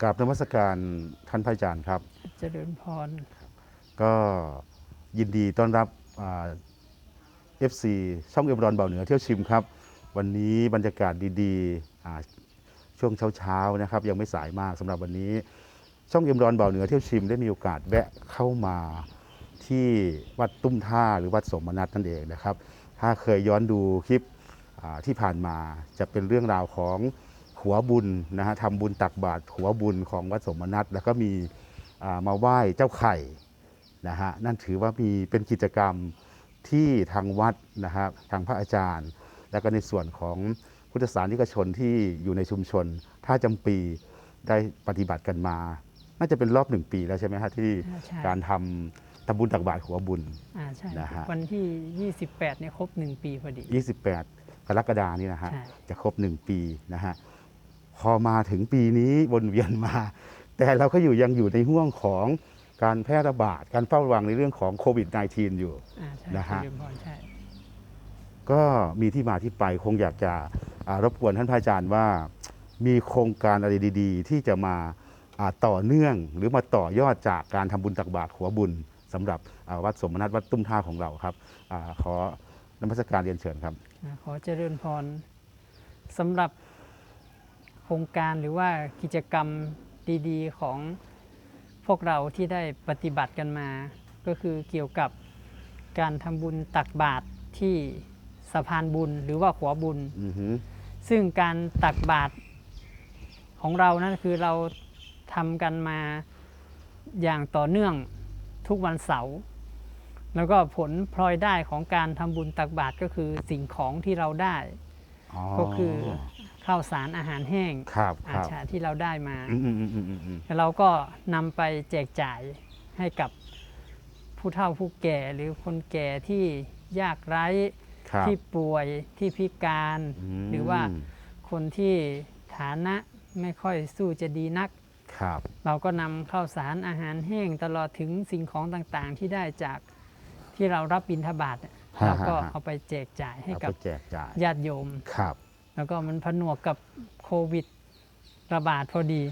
กราบนมัสการท่านพระอาจารย์ครับ เจริญพร ก็ยินดีต้อนรับเอฟซีช่องเอ็มรอนเบาเหนือเที่ยวชิมครับ วันนี้บรรยากาศดีๆอ่าช่วงเช้าๆนะครับ ยังไม่สายมากสำหรับวันนี้ ช่องเอ็มรอนเบาเหนือเที่ยวชิมได้มีโอกาสแวะเข้ามาที่วัดตุ้มท่าหรือวัดสมนัตนั่นเองนะครับ ถ้าเคยย้อนดูคลิปอ่าที่ผ่านมาจะเป็นเรื่องราวของ หัวบุญนะฮะทำบุญตักบาตรหัวบุญของวัดสมนัตแล้วก็มีอ่ามาไหว้เจ้าไข่นะฮะนั่นถือว่ามีเป็นกิจกรรมที่ทางวัดนะครับทางพระอาจารย์ และก็ในส่วนของพุทธศาสนิกชนที่อยู่ในชุมชนท่าจำปีได้ปฏิบัติกันมา น่าจะเป็นรอบหนึ่งปีแล้วใช่ไหมฮะที่อ่าใช่การทำทำบุญตักบาตรหัวบุญอ่าใช่นะฮะวันที่ 28เนี่ยครบ1ปีพอดี 28 กรกฎานี่นะฮะใช่จะครบ1ปีนะฮะ พอมาถึงปีนี้วนเวียนมา แต่เราก็อยู่ยังอยู่ในห่วงของการแพร่ระบาด การเฝ้าระวังในเรื่องของโควิด -19 อยู่อ่าใช่นะฮะเจริญพรใช่ก็มีที่มาที่ไปคงอยากจะอ่ารบกวนท่านพระอาจารย์ว่า มีโครงการอะไรดี ๆ ที่จะมาอ่าต่อเนื่องหรือมาต่อยอดจากการทำบุญตักบาตรหัวบุญสำหรับอ่าวัดสมนัตวัดตุ้มท่าของเราครับอาขอนมัสการเรียนเชิญครับนะขอเจริญพรสำหรับโครงการหรือว่ากิจกรรมดี ๆ ของพวกเราที่ได้ปฏิบัติกันมา ก็คือเกี่ยวกับการทำบุญตักบาตรที่สะพานบุญหรือว่าหัวบุญ อือหือซึ่งการตักบาตรของเรานั่นคือเราทำกันมาอย่างต่อเนื่องทุกวันเสาร์แล้วก็ผลพลอยได้ของการทำบุญตักบาตรก็คือสิ่งของที่เราได้ ก็คือ ข้าวสารอาหารแห้งครับคอารับชาที่เราได้มาอืมอืมอืมอืมอืมอืมแล้วเราก็นำไปแจกจ่ายให้กับผู้เฒ่าผู้แก่หรือคนแก่ที่ยากไร้ครับที่ป่วยที่พิการมหรือว่าคนที่ฐานะไม่ค่อยสู้จะดีนักครับเราก็นำข้าวสารอาหารแห้งตลอดถึงสิ่งของต่างๆ ที่ได้จากที่เรารับบิณฑบาตเนี่ยเราก็เอาไปแจกจ่ายให้เอากัไปบแจกจ่ายญาติโยมครับ แล้วก็มันผนวกกับโควิดระบาดพอดี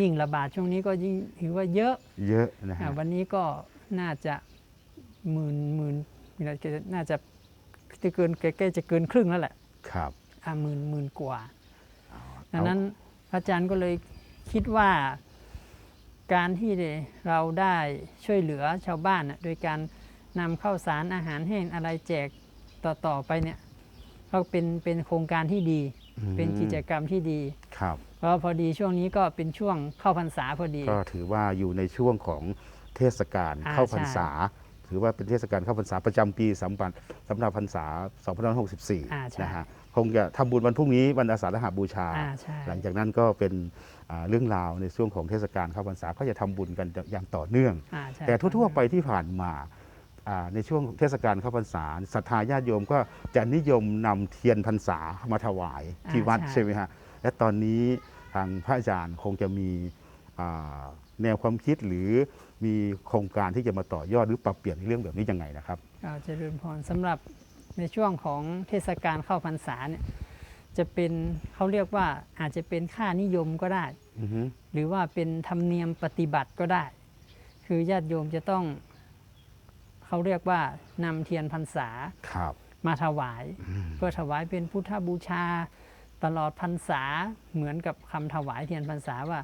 ยิ่งระบาดช่วงนี้ก็ยิ่งถือว่าเยอะเยอะนะอ่าฮะวันนี้ก็น่าจะหมื่นหมื่นน่าจะจะเกินใกล้ๆจะเกินครึ่งแล้วแหละครับอ่าหมื่นหมื่นกว่าเอาดังนั้นพระอาจารย์ก็เลยคิดว่าการที่เราได้ช่วยเหลือชาวบ้านน่ะโดยการนำข้าวสารอาหารแห้งอะไรแจกต่อๆไปเนี่ย ก็เป็นเป็นโครงการที่ดี อืม เป็นกิจกรรมที่ดี ครับ เพราะพอดีช่วงนี้ก็เป็นช่วงเข้าพรรษาพอดี ก็ถือว่าอยู่ในช่วงของเทศกาลอ่าเข้าพรรษา ถือว่าเป็นเทศกาลเข้าพรรษาประจำปีสำหรับสำหรับพรรษา อ่าใช่ 2564 นะฮะคงจะทำบุญวันพรุ่งนี้วันอาสาฬหบูชา อ่าใช่ หลังจากนั้นก็เป็นอ่าเรื่องราวในช่วงของเทศกาลเข้าพรรษาก็จะทำบุญกันอย่างต่อเนื่อง อ่าใช่แต่ทั่วๆไปที่ผ่านมาอ่า ในช่วงเทศกาลเข้าพรรษาศรัทธาญาติโยมก็จะนิยมนำเทียนพรรษามาถวายที่วัดใช่ไหมฮะและตอนนี้ทางพระอาจารย์คงจะมีอ่าแนวความคิดหรือมีโครงการที่จะมาต่อยอดหรือปรับเปลี่ยนในเรื่องแบบนี้ยังไงนะครับก็เจริญพรสำหรับในช่วงของเทศกาลเข้าพรรษาเนี่ยจะเป็นเขาเรียกว่าอาจจะเป็นค่านิยมก็ได้อือฮึหรือว่าเป็นธรรมเนียมปฏิบัติก็ได้ คือญาติโยมจะต้อง เขาเรียกว่านำเทียนพรรษาครับมาถวาย เพื่อถวายเป็นพุทธบูชา ตลอดพรรษาเหมือนกับคำถวายเทียนพรรษาว่า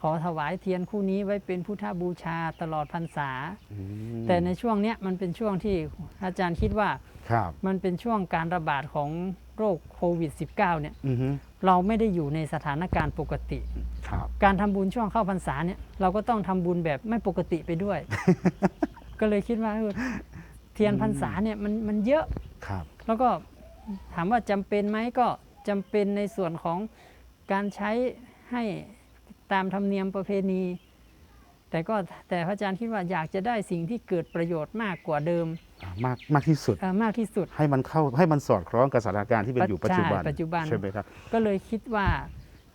ขอถวายเทียนคู่นี้ไว้เป็นพุทธบูชาตลอดพรรษาอืมแต่ในช่วงเนี้ยมันเป็นช่วงที่อาจารย์คิดว่าครับมันเป็นช่วงการระบาดของโรคโควิด -19 เนี่ยอือฮึเราไม่ได้อยู่ในสถานการณ์ปกติครับการทำบุญช่วงเข้าพรรษาเนี่ยเราก็ต้องทำบุญแบบไม่ปกติไปด้วย ก็เลยคิดว่าเออเทียนพรรษาเนี่ยมันมันเยอะ ครับ แล้วก็ถามว่าจำเป็นไหมก็จำเป็นในส่วนของการใช้ให้ตามธรรมเนียมประเพณี แต่ก็แต่พระอาจารย์คิดว่าอยากจะได้สิ่งที่เกิดประโยชน์มากกว่าเดิมอ่ามากมากที่สุด เอ่อมากที่สุด ให้มันเข้าให้มันสอดคล้องกับสถานการณ์ที่เป็นอยู่ปัจจุบันใช่ปัจจุบัน ใช่ไหมครับ ก็เลยคิดว่า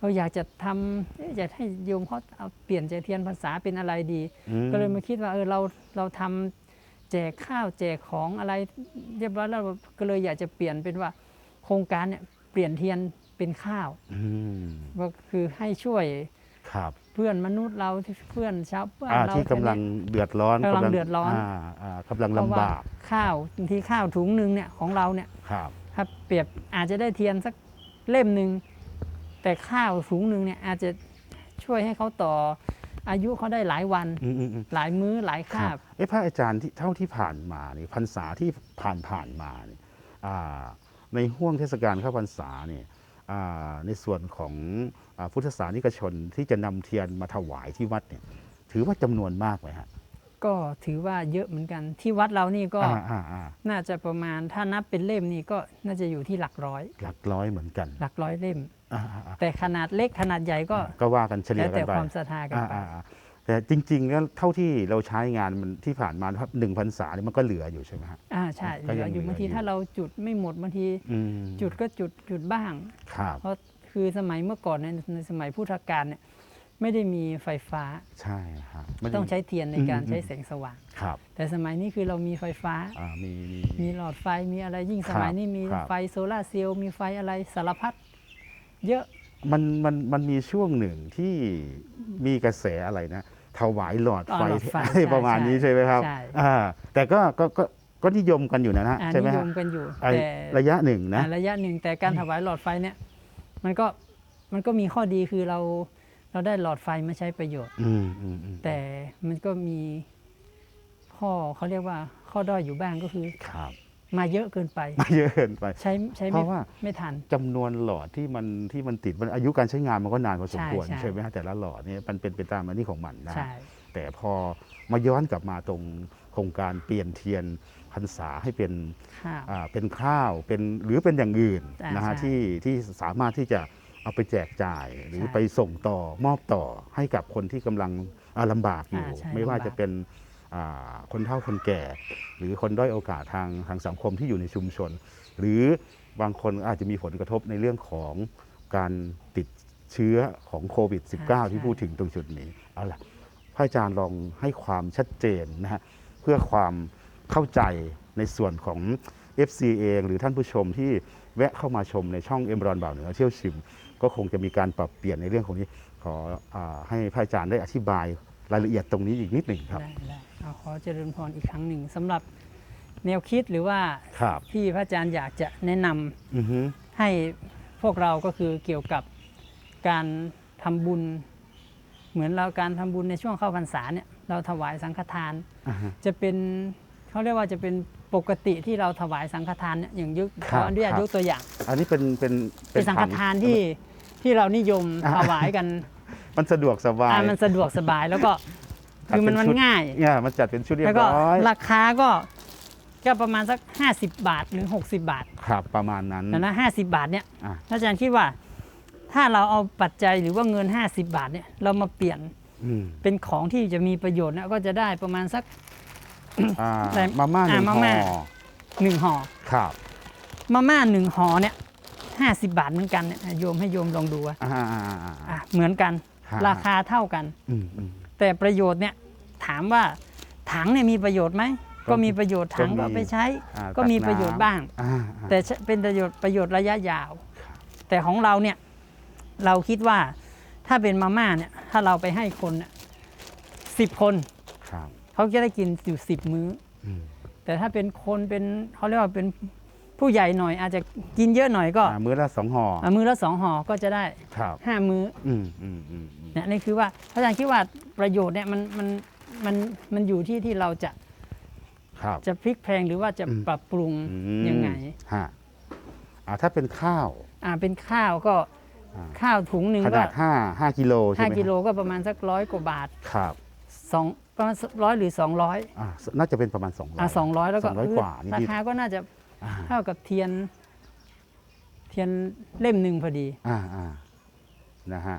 เราอยากจะทำเอ๊ะอยากให้โยมเขาเอาเปลี่ยนจากเทียนภาษาเป็นอะไรดีอืมก็เลยมาคิดว่าเออเราเราทำแจกข้าวแจกของอะไรเรียบร้อยแล้วก็เลยอยากจะเปลี่ยนเป็นว่าโครงการเนี่ยเปลี่ยนเทียนเป็นข้าวอืมก็คือให้ช่วยครับเพื่อนมนุษย์เราที่เพื่อนชาวบ้านอ่าเราที่กำลังเดือดร้อนกำลังเดือดร้อนาอ่ากำลังเพราะลำว่าบากข้าวบางทีข้าวถุงหนึ่งเนี่ยของเราเนี่ยครับครับเปรียบอาจจะได้เทียนสักเล่มหนึ่ง แต่ข้าวถุงหนึ่งเนี่ยอาจจะช่วยให้เขาต่ออายุเขาได้หลายวัน อืมอืมอืมหลายมื้อหลายคคารับบเอ้พระอาจารย์ที่เท่าที่ผ่านมานี่พรรษาที่ผ่านผ่านมานี่อ่าในห่วงเทศกาลเข้าพรรษาเนี่ยอ่าในส่วนของอาพุทธศาสนิกชนที่จะนำเทียนมาถวายที่วัดเนี่ยถือว่าจำนวนมากไหมฮะ ก็ถือว่าเยอะเหมือนกัน ที่วัดเรานี่ก็อ่าอ่าอ่าน่าจะประมาณถ้านับเป็นเล่มนี่ก็น่าจะอยู่ที่หลักร้อย หลักร้อยเหมือนกัน หลักร้อยเล่มอ่าอ่าอ่าแต่ขนาดเล็กขนาดใหญ่ก็ก็ว่ากันเฉลี่แล้ยวกัแต่นไปความศรัทธากันอ่าไปอ่าอ่าแต่จริง ๆ แล้วเท่าที่เราใช้งานมันที่ผ่านมาครับหนึ่งพรรษาเนี่ยมันก็เหลืออยู่ใช่ไหมฮะอ่าใช่ก็เหลืยัองอยู่บางทีเหลืออยู่ถ้าเราจุดไม่หมดบางทีอืมจุดก็จุดจุดบ้างครับเพราะคือสมัยเมื่อก่อนในในสมัยพุทธกาลเนี่ย ไม่ได้มีไฟฟ้า ใช่ฮะไม่ได้ต้องใช้เทียนในการอืม ใช้แสงสว่าง ครับแต่สมัยนี้คือเรามีไฟฟ้า อ่ามีมี มีหลอดไฟมีอะไรยิ่งครัสบมัยนี้มีครับ ไฟโซลาร์เซลล์มีไฟอะไรสารพัดเยอะ มันมันมันมีช่วงหนึ่งที่มีกระแสอะไรนะถวายหลอดอ๋อไฟหลอดไฟอะไรใช่ประมาณนี้ใช่ใช่ไหมครับใช่ อ่าแต่ก็ก็ก็ก็นิยมกันอยู่นะฮะอ่าใช่ไหมนิยฮะมกันอยู่ไอ้แต่ระยะหนึ่งนะ อ่าระยะหนึ่งแต่การถวายหลอดไฟเนี่ยมันก็มันก็มีข้อดีคือเรา เราได้หลอดไฟมาใช้ประโยชน์ อืมอืมอืมแต่มันก็มีข้อเขาเรียกว่าข้อด้อยอยู่บ้างก็คือ ครับ มาเยอะเกินไปไม่เยอะเกินไป ใช้ใช้เพไม่ราะว่า ไม่ทัน จำนวนหลอดที่มันที่มันติดมันอายุการใช้งานมันก็นานพอสมควรใช่ใช่ ใช่ไหมฮะแต่ละหลอดเนี่ยมันเป็นไปตามอันนี้ของมันนะใช่ แต่พอมาย้อนกลับมาตรงโครงการเปลี่ยนเทียนพรรษาให้เป็นข้าว อ่าเป็นข้าวเป็นหรือเป็นอย่างอื่นอ่านะฮะใช่ที่ที่สามารถที่จะ เอาไปแจกจ่ายหรือใช่ไปส่งต่อมอบต่อให้กับคนที่กำลังอ่าลำบากอยู่อ่าใช่ไม่ว่าลำบากจะเป็นอ่าคนเฒ่าคนแก่ หรือคนด้อยโอกาสทางทางสังคมที่อยู่ในชุมชน หรือบางคนอาจจะมีผลกระทบในเรื่องของการติดเชื้อของโควิด -19 ที่พูดถึงตรงจุดนี้เอาล่ะพระอาจารย์ลองให้ความชัดเจนนะฮะเพื่อความเข้าใจในส่วนของ FC เองหรือท่านผู้ชมที่แวะเข้ามาชมในช่องเอ็มรอนบ่าวเหนือเที่ยวชิม ก็คงจะมีการปรับเปลี่ยนในเรื่องของนี้ ขออาให้พระอาจารย์ได้อธิบายรายละเอียดตรงนี้อีกนิดหนึ่งครับได้ได้เอาขอเจริญพรอีกครั้งหนึ่งสำหรับแนวคิดหรือว่าครับที่พระอาจารย์อยากจะแนะนำอือฮึให้พวกเราก็คือเกี่ยวกับการทำบุญ เหมือนเราการทำบุญในช่วงเข้าพรรษาเนี่ยเราถวายสังฆทานอ่าฮะจะเป็นเขาเรียกว่าจะเป็นปกติที่เราถวายสังฆทานเนี่ยอย่างยกคขรับออนุญาตครับยกตัวอย่าง อันนี้เป็นเป็นเป็นสังฆทานที่ ที่เรานิยมอ่าถวายกันมันสะดวกสบายอ่ามันสะดวกสบายแล้วก็จัดคือมันเป็มันชุดง่ายเนี่ยมันจัดเป็นชุดเรียแล้วบก็ร้อยราคาก็ก็ประมาณสัก 50 บาทหรือ 60 บาท ครับประมาณนั้นนะนะห้าสิบาทเนี่ยอะอาจารย์คิดว่า ถ้าเราเอาปัจจัยหรือว่าเงิน 50 บาทเนี่ยเรามาเปลี่ยนอืมเป็นของที่จะมีประโยชน์เนี่ยก็จะได้ประมาณสักอ่าแต่มาม่าหนึ่งอ่าห่มาม่าอหนึ่งห่อครับมาม่าหนึ่งห่อเนี่ย ห้าสิบาทเหมือนกันเนี่ยโยมให้โยมลองดูอะอ่าอ่าอ่าอ่าอะเหมือนกันฮะ ราคาเท่ากัน อืมอืม แต่ประโยชน์เนี่ยถามว่าถังเนี่ยมีประโยชน์ไหมก็ก็มีประโยชน์ถังก็มีก็เอาไปใช้ อ่าก็มีตัประโยชน์ำบ้าง อ่าอ่า แต่เป็นประโยชน์ประโยชน์ระยะยาวแต่ของเราเนี่ยเราคิดว่าถ้าเป็นมาม่าเนี่ยถ้าเราไปให้คนสิบคนครับเขาจะได้กินอยู่สิบมื้อ อืมแต่ถ้าเป็นคนเป็นเขาเรียกว่าเป็น ผู้ใหญ่หน่อยอาจจะกินเยอะหน่อยก็อ่ามื้อละสองห่ออะมื้อละสองห่อก็จะได้ครับห้ามื้ออืมอืมอืมอืมเนี่ยนี่คือว่าพระอาจารย์คิดว่าประโยชน์เนี่ยมันมันมันมันอยู่ที่ที่เราจะครับ จะพลิกแพลงหรือว่าจะอืม ปรับปรุงอืมยังไง ฮะอ่าถ้าเป็นข้าว อ่าเป็นข้าวก็อ่า ข้าวถุงหนึ่งขก็นาดห้าห้ากิโลใช่ห้าไหมกิโลฮะก็ประมาณสักร้อยกว่าบาทครับสองประมาณร้อยหรือสองร้อยอ่าน่าจะเป็นประมาณสองร้อย อ่าสองร้อยแล้วก็สองร้อยกว่านิราดคาก็น่าจะๆอ่า เท่ากับเทียน เทียนเล่มหนึ่งพอดี อ่าอ่านะฮะ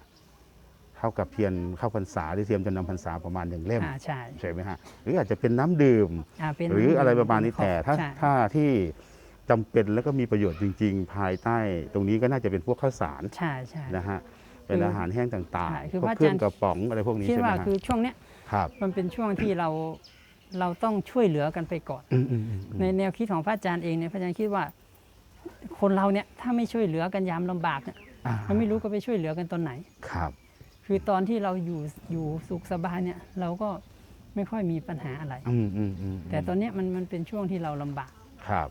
เท่ากับเทียนเข้าพรรษาที่เทียมจำนำพรรษาประมาณหนึ่งเล่มอ่าใช่ใช่ไหมฮะหรืออาจจะเป็นน้ำดื่มอ่าเป็นหรืออะไรประมาณนี้แต่ถ้าใช่ถ้าที่จำเป็นแล้วก็มีประโยชน์จริง ๆ ภายใต้ตรงนี้ก็น่าจะเป็นพวกข้าวสารใช่ใช่ นะฮะเป็นคืออาหารแห้งต่างใช่คือๆพวกพระอาเครื่องจารย์กระป๋องอะไรพวกนี้คิดใช่ไหมว่าฮะคือช่วงเนี้ยครับ มันเป็นช่วงที่เรา เราต้องช่วยเหลือกันไปก่อนอืมอืมอืมอืมในแนวคิดของพระอาจารย์เองเนี่ยพระอาจารย์คิดว่า คนเราเนี่ยถ้าไม่ช่วยเหลือกันยามลำบากเนี่ยอ่ามันไม่รู้ก็ไปช่วยเหลือกันตอนไหนครับ คือตอนที่เราอยู่อยู่สุขสบายเนี่ย เราก็ไม่ค่อยมีปัญหาอะไรอืมอืมอืมแต่ตอนเนี้ยมันมันเป็นช่วงที่เราลำบากครับ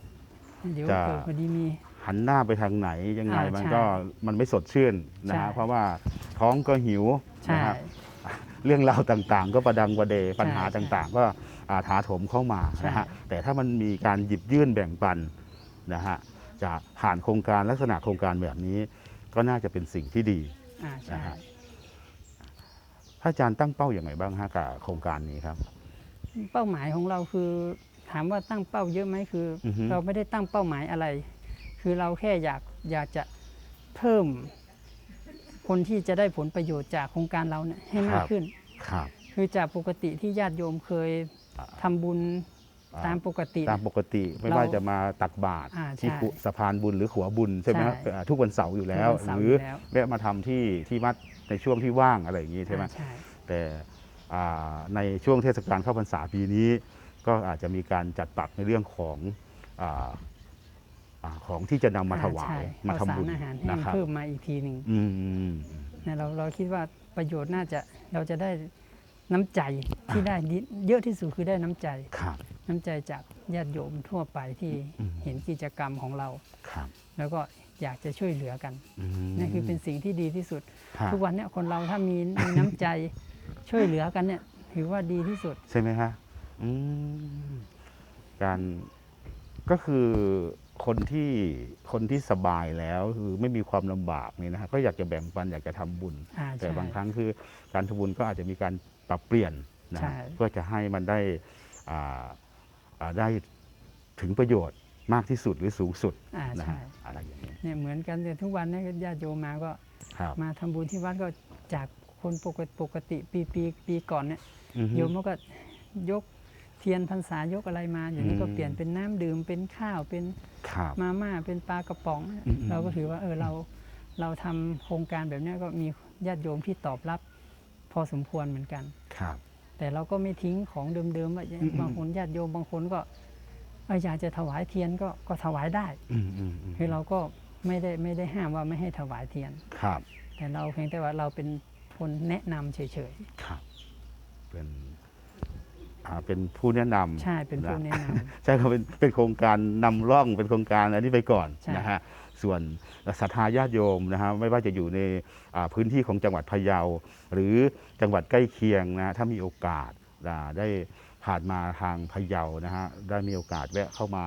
เดี๋ยวจะเกิดพอดีมีหันหน้าไปทางไหนยังไงอ่ามัมันใช่ก็มันไม่สดชื่นนะใช่ฮะเพราะว่าท้องก็หิวใช่นะฮะเรื่องราวต่างๆ ก็ประดังประเดปัญหาใช่ต่าง ๆ ก็อา ถาโถมเข้ามานะฮะใช่แต่ถ้ามันมีการหยิบยื่นแบ่งปันนะฮะจะผ่านโครงการลักษณะโครงการแบบนี้ ก็น่าจะเป็นสิ่งที่ดีอ่าใช่นะฮะพระอาจารย์ตั้งเป้าอย่างไรบ้างฮะกับโครงการนี้ครับ เป้าหมายของเราคือถามว่าตั้งเป้าเยอะไหมคืออฮึเราไม่ได้ตั้งเป้าหมายอะไร คือเราแค่อยากอยากจะเพิ่มคนที่จะได้ผลประโยชน์จากโครงการเราเนี่ยให้มากขึ้นครับคือจากปกติที่ญาติโยมเคย ทำบุญอ่า ตามปกติ ตามปกติไม่เราว่าจะมาตักบาตรอ่าที่ใช่ขุสะพานบุญหรือขัวบุญใช่ไหมครับใช่อ่าทุกวันเสาร์อยู่แล้ว ทุกวันเสาร์หรือยู่อแล้ว แวะมาทำที่ที่วัดในช่วงที่ว่างอะไรอย่างนี้ใช่ไหม อ่าใช่ แต่อ่าในช่วงเทศกาลเข้าพรรษาปีนี้ ก็อาจจะมีการจัดปรับในเรื่องของอาอ่าของที่จะนำมาถวาอ่ยใช่มาข้วทำสารบุญอาหารแห้นะงครับเพิ่มมาอีกทีหนึ่งอืมเนี่ยเราเราคิดว่าประโยชน์น่าจะเราจะได้ น้ำใจที่ได้ดีเยอะที่สุดคือได้น้ำใจครับน้ำใจจากญาติโยมทั่วไปที่อืมเห็นกิจกรรมของเราครับแล้วก็อยากจะช่วยเหลือกันอืมนี่คือเป็นสิ่งที่ดีที่สุดครับทุกวันเนี้คนเราถ้ามีมีน้ำใจช่วยเหลือกันเนี่ย ถือว่าดีที่สุดใช่ไหมฮะอืมการก็คือคนที่คนที่สบายแล้วคือไม่มีความลำบากนี่นะฮะก็อยากจะแบ่งปันอยากจะทำบุญอ่าแต่ใช่บางครั้งคือการทำบุญก็อาจจะมีการ ปรับเปลี่ยนนะใช่ฮะเพื่อจะให้มันได้อ่าอ่าได้ถึงประโยชน์มากที่สุดหรือสูงสุดอ่านะใช่ฮะอะไรอย่างนี้เนี่ยเหมือนกันแต่ทุกวันเนี้ญาติโยมมาก็ครับมาทำบุญที่วัดก็จากคนปกติปกติปีปีปีก่อนเนี่ยอือฮึโยมเขาก็ยกเทียนพรรษายกอะไรมาอย่างนี้ก็อืมเปลี่ยนเป็นน้ำดื่มเป็นข้าวเป็นครับมาม่าเป็นปลากระป๋องอืมเราก็ถือว่าเออเราเราทำโครงการแบบเนี้ยก็มีญาติโยมที่ตอบรับ พอสมควรเหมือนกันครับ แต่เราก็ไม่ทิ้งของเดิมๆว่าอืมบางคนญาติโยมบางคนก็เอออยากจะถวายเทียนก็ก็ถวายได้อืมอืมอืมคือเราก็ไม่ได้ไม่ได้ห้ามว่าไม่ให้ถวายเทียนครับ แต่เราเพียงแต่ว่าเราเป็นคนแนะนำเฉยครับ เป็นอ่าเป็นผู้แนะนำๆใช่เป็นผู้แนะนำใช่ครับเป็นเป็นโครงการนำร่องเป็นโครงการอันนี้ไปก่อนใช่นะฮะ ส่วนศรัทธาญาติโยมนะฮะไม่ว่าจะอยู่ในอ่าพื้นที่ของจังหวัดพะเยา หรือจังหวัดใกล้เคียงนะฮะถ้ามีโอกาสอ่าได้ผ่านมาทางพะเยานะฮะได้มีโอกาสแวะเข้ามา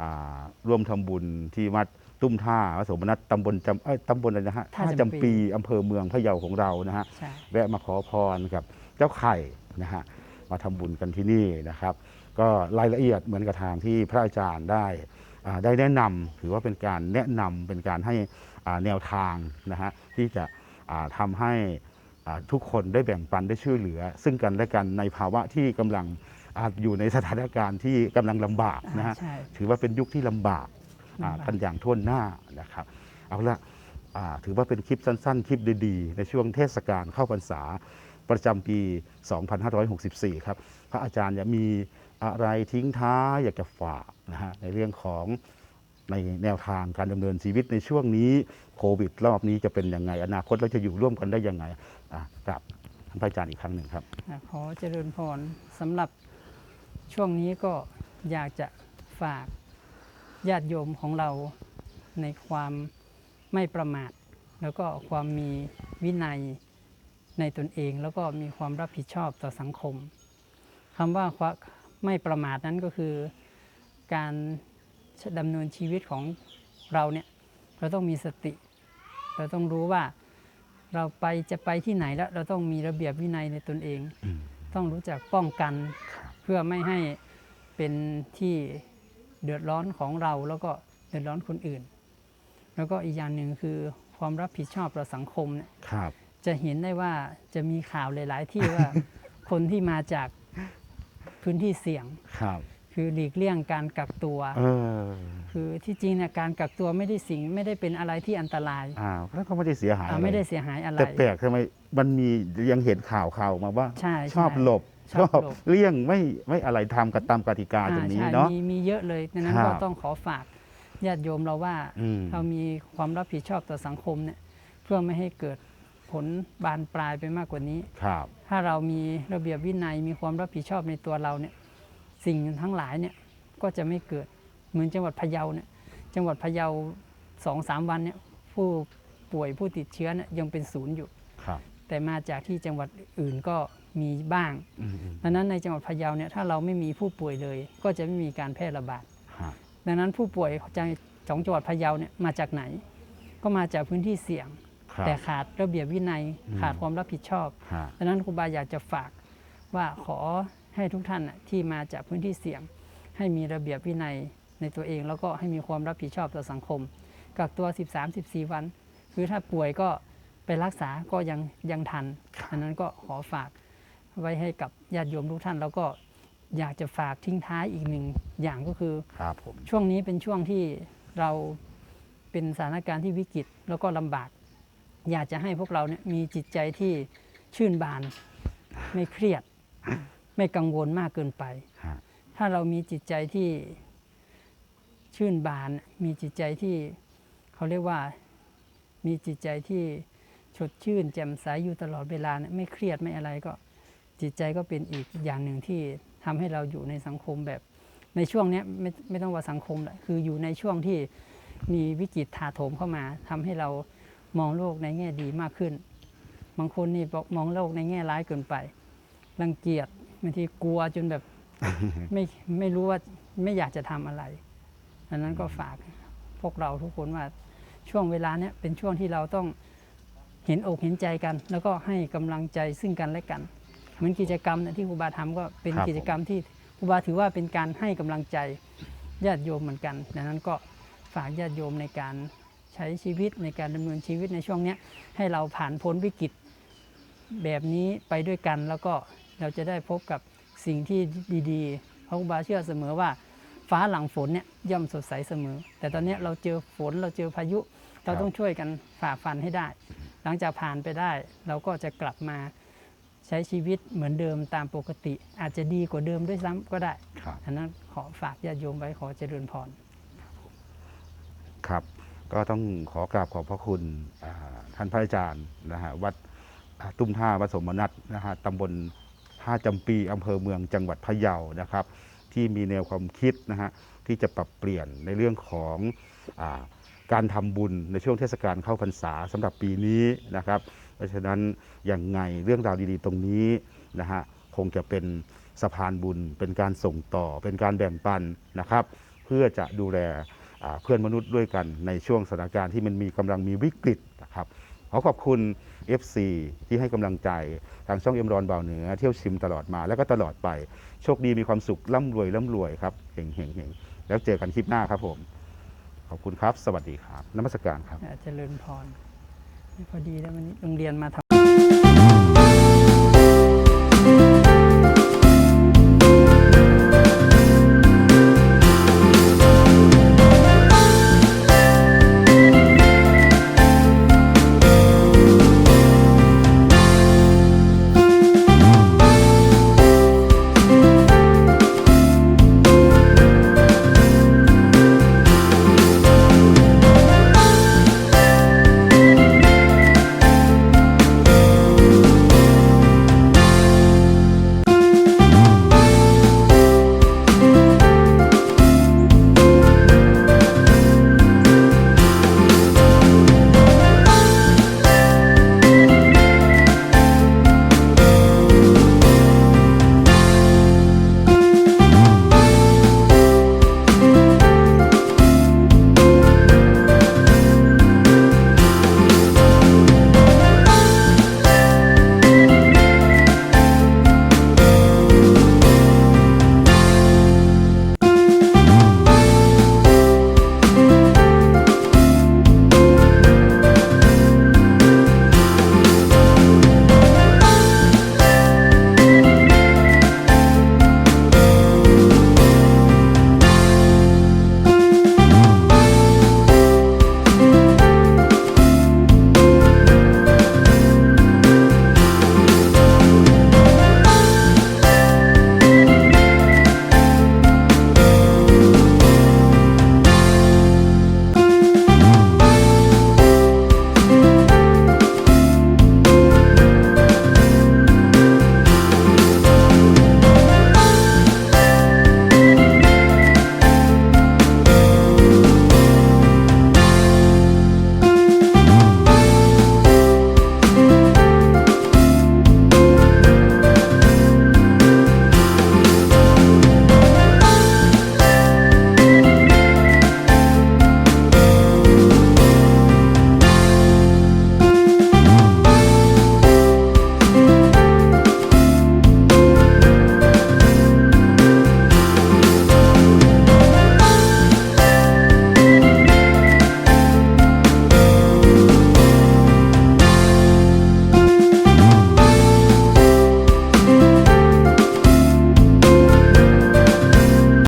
อ่าร่วมทำบุญที่วัดตุ้มท่าวัดโสมนัสตำบลจำเอ้ยตำบลอะไรนะฮะท่าท่าจำจำปีปีอำเภอเมืองพะเยาของเรานะฮะใช่แวะมาขอพรกับเจ้าไข่นะฮะมาทำบุญกันที่นี่นะครับ ก็รายละเอียดเหมือนกับทางที่พระอาจารย์ได้อ่า ได้แนะนำถือว่าเป็นการแนะนำเป็นการให้อ่าแนวทางนะฮะที่จะอ่าทำให้อ่าทุกคนได้แบ่งปันได้ช่วยเหลือ ซึ่งกันและกันในภาวะที่กำลังอาจอยู่ในสถานการณ์ที่กำลังลำบากนะฮะใช่ถือว่าเป็นยุคที่ลำบากอ่าลำบากกันอย่างท่วนหน้านะครับ เอาละอ่าถือว่าเป็นคลิปสั้น ๆ คลิปดีๆ ในช่วงเทศกาลเข้าพรรษาประจำปี 2564 ครับ พระอาจารย์จะมี อะไรทิ้งท้ายอยากจะฝากนะฮะในเรื่องของในแนวทางการดำเนินชีวิตในช่วงนี้โควิดรอบนี้จะเป็นยังไง อนาคตเราจะอยู่ร่วมกันได้ยังไงกับท่านพระอาจารย์อีกครั้งหนึ่งครับขอเจริญพรสำหรับช่วงนี้ก็อยากจะฝากญาติโยมของเราในความไม่ประมาท แล้วก็ความมีวินัยในตนเอง แล้วก็มีความรับผิดชอบต่อสังคมคำว่า ไม่ประมาทนั้นก็คือการดำเนินชีวิตของเราเนี่ยเราต้องมีสติ เราต้องรู้ว่าเราไปจะไปที่ไหนแล้ว เราต้องมีระเบียบวินัยในตนเองอืมต้องรู้จักป้องกันเพื่อไม่ให้เป็นที่เดือดร้อนของเราแล้วก็เดือดร้อนคนอื่น แล้วก็อีกอย่างหนึ่งคือความรับผิดชอบต่อสังคมเนี่ยครับจะเห็นได้ว่าจะมีข่าวหลาย ๆ ที่ว่าคนที่มาจาก พื้นที่เสี่ยง ครับ คือหลีกเลี่ยงการกักตัว เออคือที่จริงเนี่ยการกักตัวไม่ได้สิ่งไม่ได้เป็นอะไรที่อันตรายอ้าวแล้วก็ไม่ได้เสียหายอ่าอะรไม่ได้เสียหายอะไร แต่แปลกทำไมมันมียังเห็นข่าวข่าวมาว่า ใช่ชอบใช่หลบชชออบบหลบ เลี่ยงไม่ไม่อะไรทำกับตามกติกาตรงนี้อ่ใช่เนาะ มีมีเยอะเลยดังนั้นครับก็ต้องขอฝากญาติโยมเราว่า อืม เรามีความรับผิดชอบต่อสังคมเนี่ยเพื่อไม่ให้เกิด ผลบานปลายไปมากกว่านี้ ครับ ถ้าเรามีระเบียบวินัยมีความรับผิดชอบในตัวเราเนี่ย สิ่งทั้งหลายเนี่ยก็จะไม่เกิดเหมือนจังหวัดพะเยาเนี่ย จังหวัดพะเยาสองสามวันเนี่ยผู้ป่วยผู้ติดเชื้อเนี่ยยังเป็นศูนย์อยู่ ครับ แต่มาจากที่จังหวัดอื่นก็มีบ้างอืมอืมดังนั้นในจังหวัดพะเยาเนี่ยถ้าเราไม่มีผู้ป่วยเลย ก็จะไม่มีการแพร่ระบาด ฮะดังนั้นผู้ป่วยจากของจังหวัดพะเยาเนี่ยมาจากไหน ก็มาจากพื้นที่เสี่ยงครับ แต่ขาดระเบียบวินัยอืมขาดความรับผิดชอบฮะดังนั้นครูบาอยากจะฝากว่าขอให้ทุกท่านน่ะที่มาจากพื้นที่เสี่ยง ให้มีระเบียบวินัยในตัวเอง แล้วก็ให้มีความรับผิดชอบต่อสังคม กักตัว 13-14 วัน คือถ้าป่วยก็ไปรักษาก็ยังยังทันอันนั้นก็ขอฝากไว้ให้กับญาติโยมทุกท่าน แล้วก็อยากจะฝากทิ้งท้ายอีกหนึ่งอย่างก็คือครับผมช่วงนี้เป็นช่วงที่เราเป็นสถานการณ์ที่วิกฤตแล้วก็ลำบาก อยากจะให้พวกเราเนี่ยมีจิตใจที่ชื่นบาน ไม่เครียด ไม่กังวลมากเกินไป ถ้าเรามีจิตใจที่ชื่นบาน มีจิตใจที่เขาเรียกว่ามีจิตใจที่สดชื่น แจ่มใสอยู่ตลอดเวลาเนี่ยไม่เครียดไม่อะไรก็จิตใจก็เป็นอีกอย่างหนึ่งที่ทำให้เราอยู่ในสังคมแบบ ในช่วงนี้ไม่ไม่ต้องว่าสังคมแหละคืออยู่ในช่วงที่มีวิกฤตถาโถมเข้ามาทำให้เรา มองโลกในแง่ดีมากขึ้น บางคนนี่บอกมองโลกในแง่ร้ายเกินไป รังเกียจบางทีกลัวจนแบบไม่ไม่รู้ว่าไม่อยากจะทำอะไรดังนั้นก็ฝากพวกเราทุกคนว่าช่วงเวลาเนี้ยเป็นช่วงที่เราต้องเห็นอกเห็นใจกัน แล้วก็ให้กำลังใจซึ่งกันและกัน เหมือนกิจกรรมเนี่ยที่ครูบาทำก็เป็นครับกิจกรรมที่ครูบาถือว่าเป็นการให้กำลังใจญาติโยมเหมือนกันดังนั้นก็ฝากญาติโยมในการ ใช้ชีวิตในการดำเนินชีวิตในช่วงเนี้ยให้เราผ่านพ้นวิกฤตแบบนี้ไปด้วยกัน แล้วก็เราจะได้พบกับสิ่งที่ดีๆเพราะครูบาเชื่อเสมอว่าฟ้าหลังฝนเนี่ยย่อมสดใสเสมอ แต่ตอนเนี้ยเราเจอฝนเราเจอพายุ เราต้องช่วยกันฝ่าฟันให้ได้ หลังจากผ่านไปได้ เราก็จะกลับมาใช้ชีวิตเหมือนเดิมตามปกติ อาจจะดีกว่าเดิมด้วยซ้ำก็ได้ครับอันนั้นขอฝากญาติโยมไว้ขอเจริญพรครับ ก็ต้องขอกราบขอบพระคุณท่านพระอาจารย์นะฮะวัดตุ้มท่าวัดสมนัตนะฮะตำบลท่าจำปีอำเภอเมืองจังหวัดพะเยานะครับ ที่มีแนวความคิดนะฮะที่จะปรับเปลี่ยนในเรื่องของอการทำบุญในช่วงเทศกาลเข้าพรรษาสำหรับปีนี้นะครับ เพราะฉะนั้นอย่างไงเรื่องราวดีๆ ตรงนี้นะฮะคงจะเป็นสะพานบุญ เป็นการส่งต่อ เป็นการแบ่งปันนะครับ เพื่อจะดูแล เพื่อนมนุษย์ด้วยกันในช่วงสถานการณ์ที่มันมีกำลังมีวิกฤตนะครับขอขอบคุณ FC ที่ให้กำลังใจทางช่องเอ็มรอนบ่าวเหนือเที่ยวชิมตลอดมาแล้วก็ตลอดไป โชคดีมีความสุขร่ำรวยร่ำรวยครับเฮงเฮงเฮงแล้วเจอกันคลิปหน้าครับผม ขอบคุณครับ สวัสดีครับนมัสการครับเจริญพรพอดีแล้ววันนี้โรงเรียนมาทำ